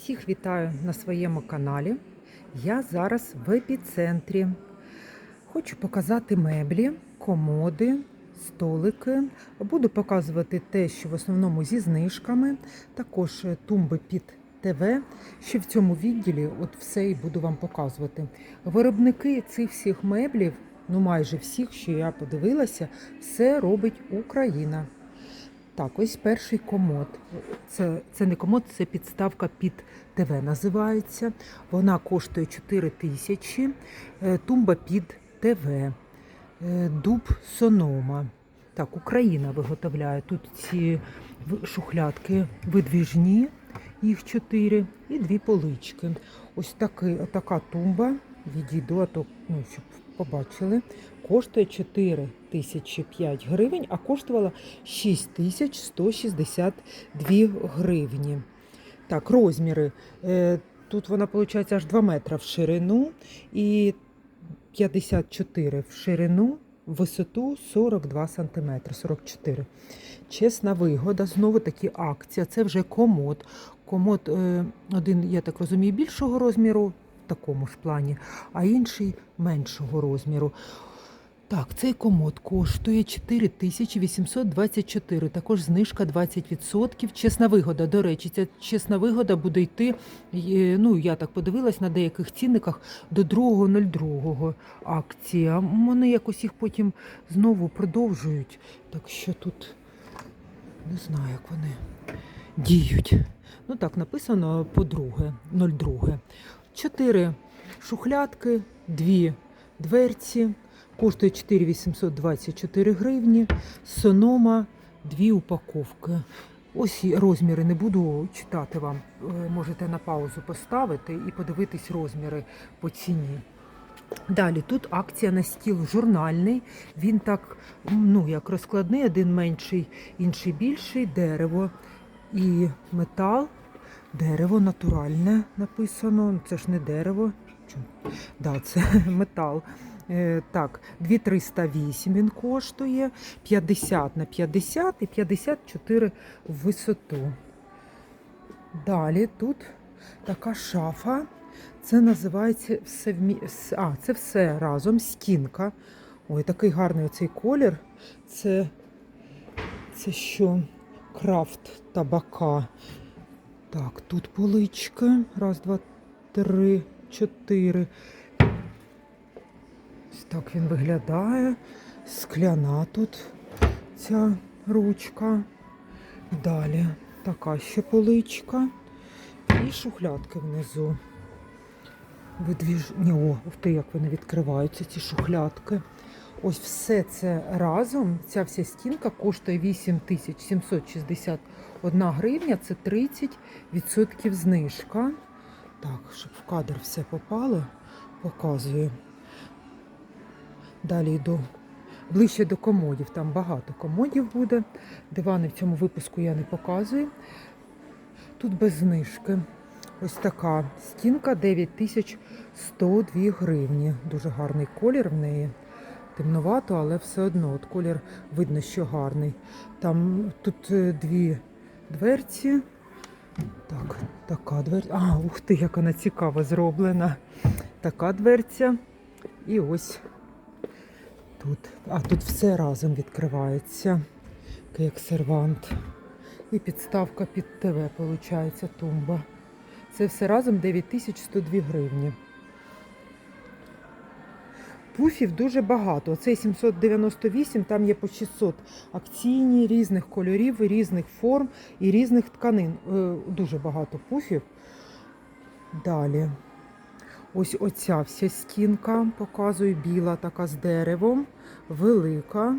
Всіх вітаю на своєму каналі. Я зараз в епіцентрі. Хочу показати меблі, комоди, столики. Буду показувати те, що в основному зі знижками, також е, тумби під ТВ. Ще в цьому відділі от все і буду вам показувати. Виробники цих всіх меблів, ну майже всіх, що я подивилася, все робить Україна. Так, ось перший комод. Це, це не комод, це підставка під ТВ називається. Вона коштує 4 тисячі. Е, Тумба під ТВ. Е, Дуб Сонома. Так, Україна виготовляє. Тут ці шухлядки видвіжні, їх чотири, і дві полички. Ось такий, така тумба. Відійду, а то ну, щоб побачили. Коштує 4 тисячі 5 гривень, а коштувала 6 тисяч 162 гривні. Так, розміри. Е, Тут вона, виходить, аж 2 метри в ширину і 54 в ширину, висоту 42 сантиметри, 44. Чесна вигода, знову таки акція. Це вже комод. Комод е, один, я так розумію, більшого розміру, в такому ж плані, а інший меншого розміру. Так, цей комод коштує 4824, також знижка 20%. Чесна вигода. До речі, ця чесна вигода буде йти, е, ну я так подивилась на деяких цінниках до 2.02 акція. Вони якось їх потім знову продовжують. Так що тут не знаю, як вони діють. Ну так, написано по-друге, 02. Чотири шухлядки, дві дверці. Коштує 4824 гривні. Сонома, дві упаковки. Ось розміри не буду читати вам. Можете на паузу поставити і подивитись розміри по ціні. Далі тут акція на стіл журнальний. Він так, ну як розкладний, один менший, інший більший, дерево і метал. Дерево натуральне написано. Це ж не дерево. Да, це метал. Е, так, 2308 він коштує, 50 на 50 і 54 в висоту. Далі тут така шафа. Це називається все вмі... А, це все разом, стінка. Ой, такий гарний оцей колір. Це, це що? Крафт табака. Так, тут полички. Раз, два, три, чотири. Так він виглядає. Скляна тут ця ручка. Далі така ще поличка. І шухлядки внизу. Видвіж... Ні, о, ти, як вони відкриваються, ці шухлядки. Ось все це разом, ця вся стінка коштує 8761 гривня, це 30% знижка. Так, щоб в кадр все попало, показую. Далі йду ближче до комодів. Там багато комодів буде. Дивани в цьому випуску я не показую. Тут без знижки. Ось така стінка 9102 гривні. Дуже гарний колір в неї. Темновато, але все одно от колір видно, що гарний. Там тут е, дві дверці. Так, така дверця. А, ух ти, як вона цікаво зроблена. Така дверця. І ось тут. А тут все разом відкривається, як сервант. І підставка під ТВ, виходить, тумба. Це все разом 9102 гривні. Пуфів дуже багато. Оцей 798, там є по 600 акційні різних кольорів, різних форм і різних тканин. Е, Дуже багато пуфів. Далі. Ось оця вся стінка, показую, біла така з деревом, велика.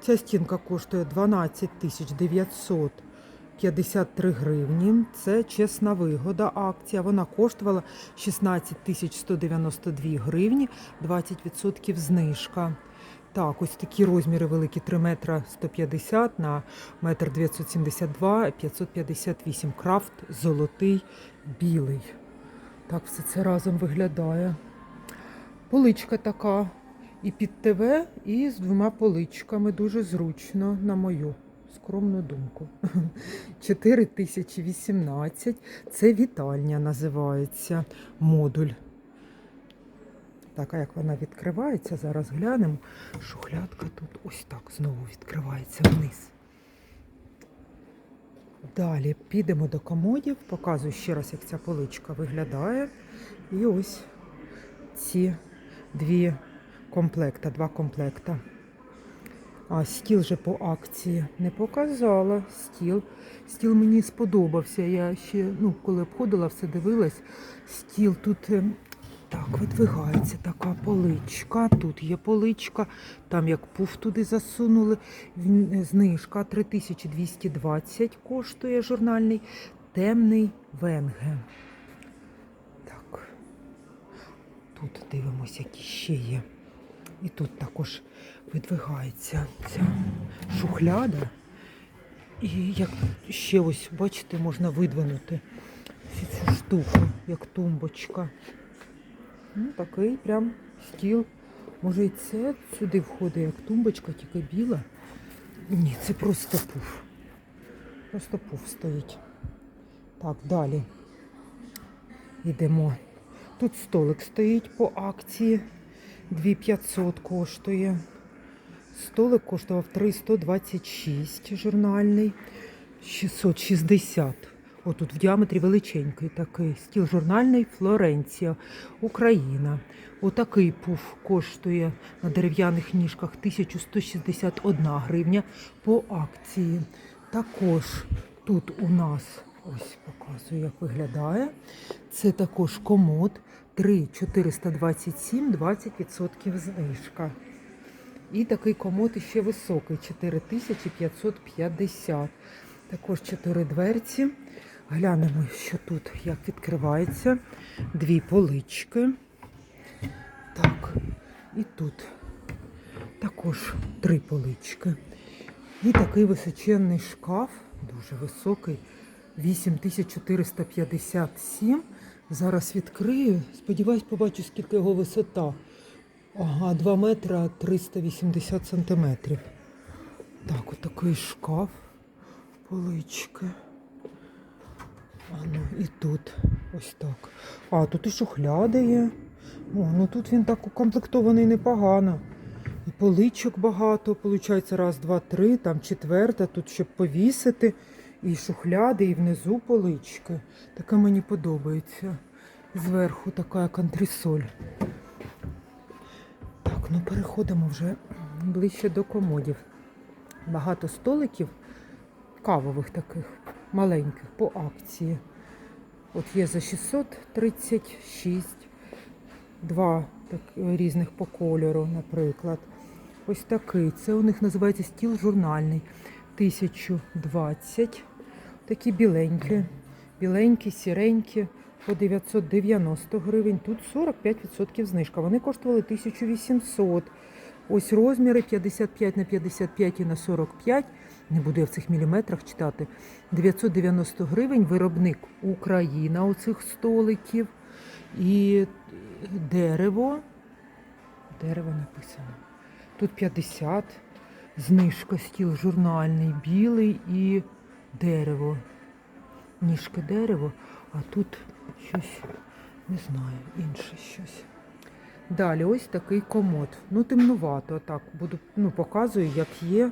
Ця стінка коштує 12 тисяч 953 гривні. Це чесна вигода акція. Вона коштувала 16 тисяч 192 гривні, 20% знижка. Так, ось такі розміри великі 3 метра 150 на метр 972, 558. Крафт золотий білий. Так все це разом виглядає. Поличка така і під ТВ, і з двома поличками. Дуже зручно, на мою скромну думку. 4018. Це вітальня називається модуль. Так, а як вона відкривається, зараз глянемо. Шухлядка тут ось так знову відкривається вниз. Далі підемо до комодів, показую ще раз, як ця поличка виглядає. І ось ці дві комплекта, два комплекта. А стіл же по акції не показала. Стіл. Стіл мені сподобався. Я ще, ну, коли обходила, все дивилась. Стіл тут е, так видвигається така поличка. Тут є поличка, там як пуф туди засунули. Знижка 3220 коштує журнальний. Темний венге. Так. Тут дивимося, які ще є. І тут також видвигається ця шухляда. І як ще ось, бачите, можна видвинути цю штуку, як тумбочка. Ну, такий прям стіл. Може і це сюди входить як тумбочка, тільки біла. Ні, це просто пуф. Просто пуф стоїть. Так, далі. Йдемо. Тут столик стоїть по акції. 2500 коштує. Столик коштував 326 журнальний, 660. Отут в діаметрі величенький такий. Стіл журнальний Флоренція, Україна. Отакий пуф коштує на дерев'яних ніжках 1161 гривня по акції. Також тут у нас, ось показую, як виглядає. Це також комод 3,427, 20% знижка. І такий комод іще високий 4550. Також 4 дверці. Глянемо, що тут як відкривається. Дві полички. Так, і тут також три полички. І такий височенний шкаф, дуже високий, 8457. Зараз відкрию. Сподіваюсь, побачу, скільки його висота. Ага, 2 метра 380 сантиметрів. Так, отакий шкаф, полички. А ну, і тут ось так. А, тут і шухляди є. О, ну тут він так укомплектований непогано. І поличок багато, виходить, раз, два, три, там четверта, тут щоб повісити. І шухляди, і внизу полички. Таке мені подобається. Зверху така як антресоль. Так, ну переходимо вже ближче до комодів. Багато столиків, кавових таких, маленьких, по акції. От є за 636, два так, різних по кольору, наприклад. Ось такий. Це у них називається стіл журнальний. 1020. Такі біленькі. Біленькі, сіренькі по 990 гривень. Тут 45% знижка. Вони коштували 1800. Ось розміри 55 на 55 і на 45. Не буду я в цих міліметрах читати. 990 гривень. Виробник Україна у цих столиків. І дерево. Дерево написано. Тут 50. Знижка стіл журнальний, білий і дерево. Ніжка дерево, а тут щось, не знаю, інше щось. Далі ось такий комод. Ну, темнувато, так, буду, ну, показую, як є.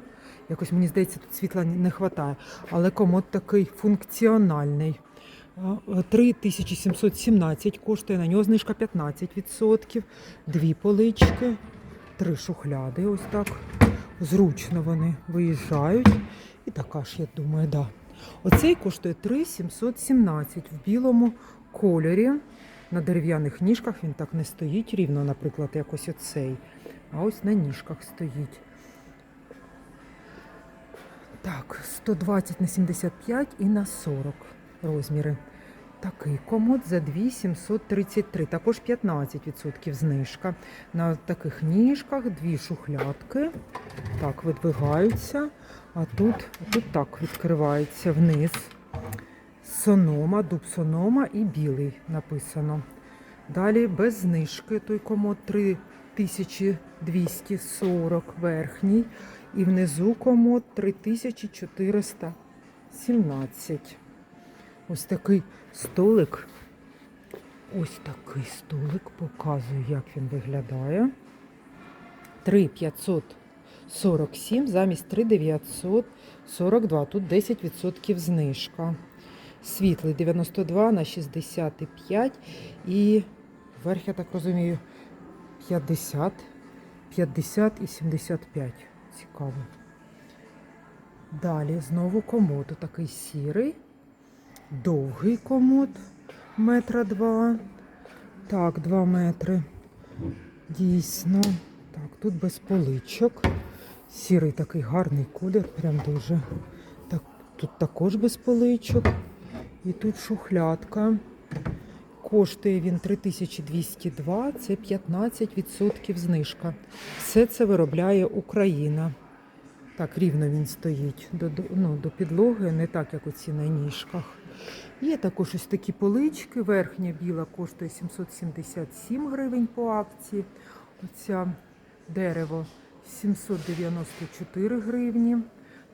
Якось мені здається, тут світла не вистачає. Але комод такий функціональний. 3717 коштує, на нього знижка 15%. Дві полички, три шухляди, ось так. Зручно вони виїжджають. І така ж, я думаю, да. Оцей коштує 3717 в білому кольорі. На дерев'яних ніжках він так не стоїть рівно, наприклад, якось оцей. А ось на ніжках стоїть. Так, 120 на 75 і на 40 розміри. Такий комод за 2733, також 15% знижка. На таких ніжках дві шухлядки. Так, видвигаються. А тут, тут так відкривається вниз. Сонома, дуб сонома і білий написано. Далі без знижки той комод 3240 верхній І внизу комод 3417. Ось такий столик. Ось такий столик. Показую, як він виглядає. 3547 замість 3942. Тут 10% знижка. Світлий 92 на 65 і верх, я так розумію, 50, 50 і 75. Цікаво. Далі знову комод. Такий сірий, довгий комод, метра два. Так, 2 метри. Дійсно. Так, тут без поличок. Сірий такий гарний колір, прям дуже. Так, тут також без поличок. І тут шухлядка. Коштує він 3202, це 15% знижка. Все це виробляє Україна. Так, рівно він стоїть до, ну, до підлоги, не так, як оці на ніжках. Є також ось такі полички. Верхня біла коштує 777 гривень по акції. Оця дерево 794 гривні.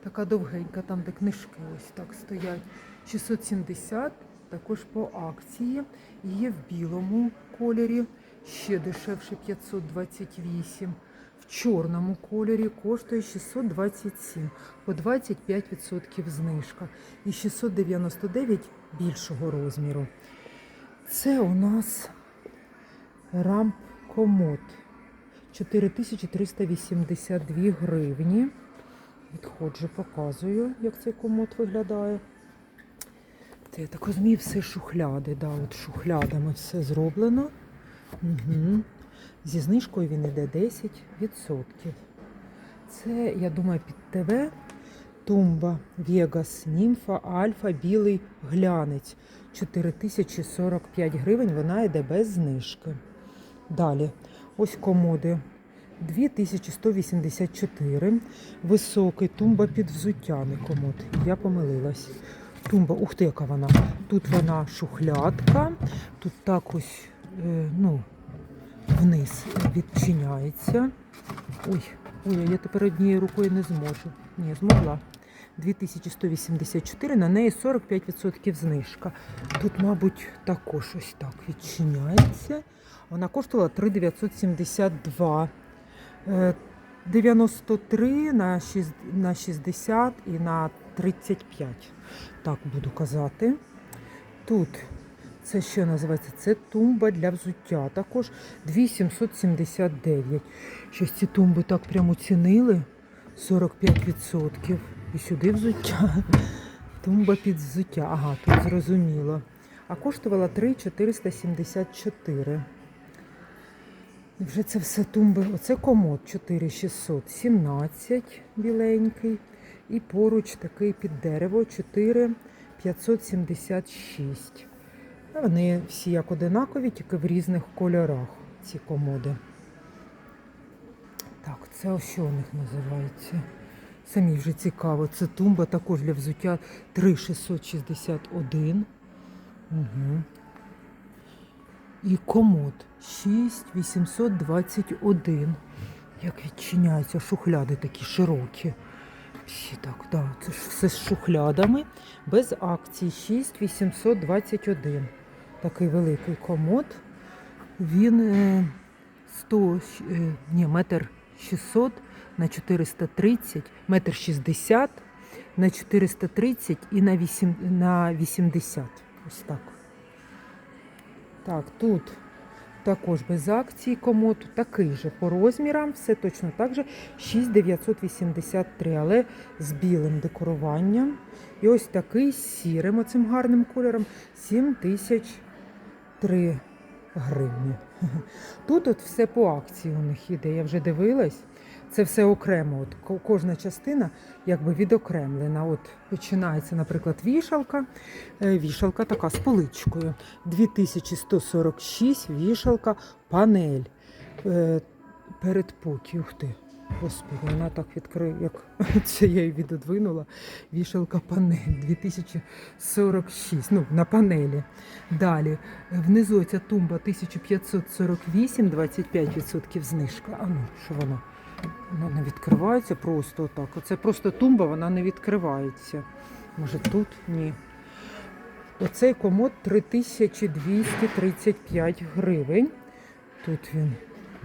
Така довгенька, там де книжки ось так стоять. 670 також по акції. Є в білому кольорі, ще дешевше 528. В чорному кольорі коштує 627, по 25% знижка. І 699 більшого розміру. Це у нас рамп комод. 4382 гривні. Відходжу, показую, як цей комод виглядає. Це, я так розумію, все шухляди. Да, от шухлядами все зроблено. Угу. Зі знижкою він йде 10%. Це, я думаю, під ТВ тумба Вегас, Німфа, Альфа, білий глянець. 4045 гривень, вона йде без знижки. Далі, ось комоди 2184. Високий тумба під взуттями комод. Я помилилась. Тумба, ух ти, яка вона. Тут вона шухлядка, тут так ось, е, ну, вниз відчиняється. Ой, ой, я тепер однією рукою не зможу. Ні, змогла. 2184, на неї 45% знижка. Тут, мабуть, також ось так відчиняється. Вона коштувала 3972. Е, 93 на 6 на 60 і на 35. Так буду казати. Тут це що називається? Це тумба для взуття. Також 2779. Щось ці тумби так прямо цінили. 45%. І сюди взуття. Тумба під взуття. Ага, тут зрозуміло. А коштувала 3,474. І вже це все тумби. Оце комод 4617 біленький. І поруч такий під дерево 4576. Вони всі як одинакові, тільки в різних кольорах ці комоди. Так, це ось що у них називається? Самі вже цікаво. Це тумба також для взуття 3661. Угу. І комод 6821. Як відчиняються шухляди такі широкі. Всі так, да, це ж все з шухлядами. Без акцій 6821. Такий великий комод. Він е, 100, е, ні, метр 600 на 430, метр 60 на 430 і на, 8, на 80. Ось так. Так, тут також без акції комод, такий же по розмірам, все точно так же 6983, але з білим декоруванням. І ось такий з сірим оцим гарним кольором 7003 гривні. Тут от все по акції у них іде, я вже дивилась. Це все окремо. От кожна частина якби відокремлена. От починається, наприклад, вішалка. Е, Вішалка така з поличкою. 2146 вішалка, панель. Е, Передпокій. Ух ти. Господи, вона так відкриє, як це я її відодвинула. Вішалка панель 2046. Ну, на панелі. Далі. Внизу ця тумба 1548, 25% знижка. А ну, що вона? Вона не відкривається просто отак. Оце просто тумба, вона не відкривається. Може тут? Ні. Оцей комод 3235 гривень. Тут він,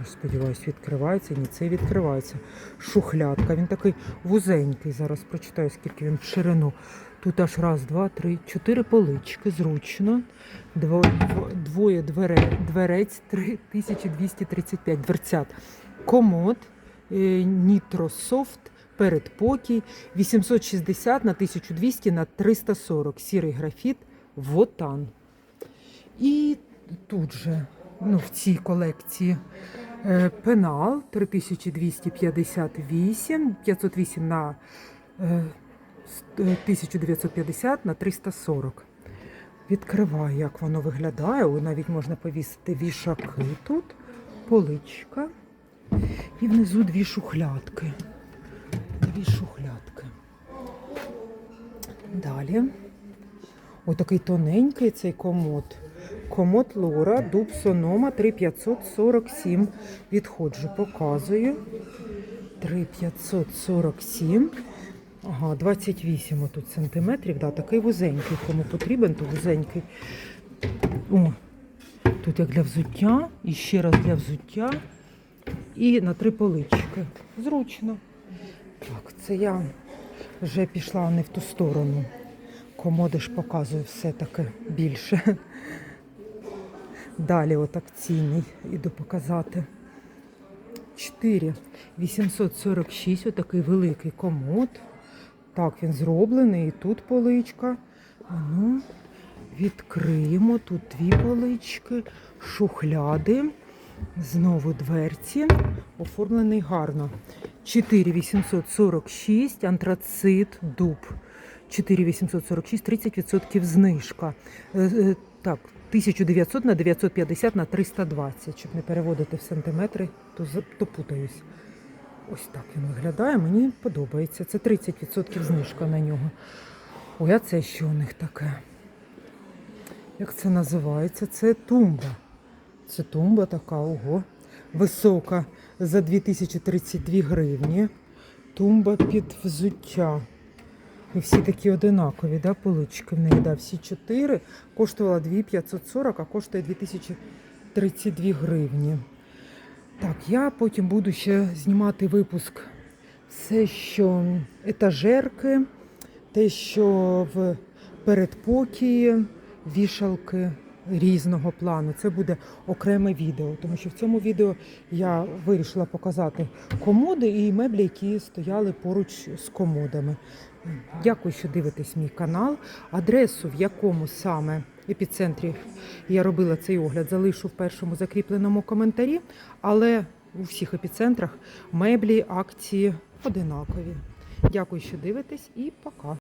сподіваюся, відкривається. Ні, це відкривається. Шухлядка. Він такий вузенький. Зараз прочитаю, скільки він в ширину. Тут аж раз, два, три, чотири полички. Зручно. Дво- дво- Двоє дверець 3235 дверцят. Комод е, Soft, передпокій 860 на 1200 на 340. Сірий графіт, вотан. І тут же, ну, в цій колекції е, пенал 3258, 508 на е, с- е, 1950 на 340. Відкриваю, як воно виглядає. Навіть можна повісити вішаки тут, поличка. І внизу дві шухлядки. Дві шухлядки. Далі. Отакий тоненький цей комод. Комод Лора, дуб Сонома 3547. Відходжу, показую. 3547. Ага, 28 отут сантиметрів. Да, такий вузенький. Кому потрібен, то вузенький. О, тут як для взуття, і ще раз для взуття. І на три полички. Зручно. Так, це я вже пішла не в ту сторону. Комоди ж показую все-таки більше. Далі от акційний іду показати. 4 846, отакий великий комод. Так, він зроблений. І тут поличка. Ну, відкриємо. Тут дві полички, шухляди. Знову дверці. Оформлений гарно. 4846, антрацит, дуб. 4846, 30% знижка. Е, е, Так, 1900 на 950 на 320. Щоб не переводити в сантиметри, то, то путаюсь. Ось так він виглядає. Мені подобається. Це 30% знижка на нього. Ой, а це що у них таке? Як це називається? Це тумба. Це тумба така, ого. Висока за 2032 гривні. Тумба під взуття. І всі такі одинакові, да, полички в неї, да, всі чотири. Коштувала 2540, а коштує 2032 гривні. Так, я потім буду ще знімати випуск. Все, що етажерки, те, що в передпокії, вішалки різного плану. Це буде окреме відео, тому що в цьому відео я вирішила показати комоди і меблі, які стояли поруч з комодами. Дякую, що дивитесь мій канал. Адресу, в якому саме епіцентрі я робила цей огляд, залишу в першому закріпленому коментарі, але у всіх епіцентрах меблі, акції одинакові. Дякую, що дивитесь, і пока.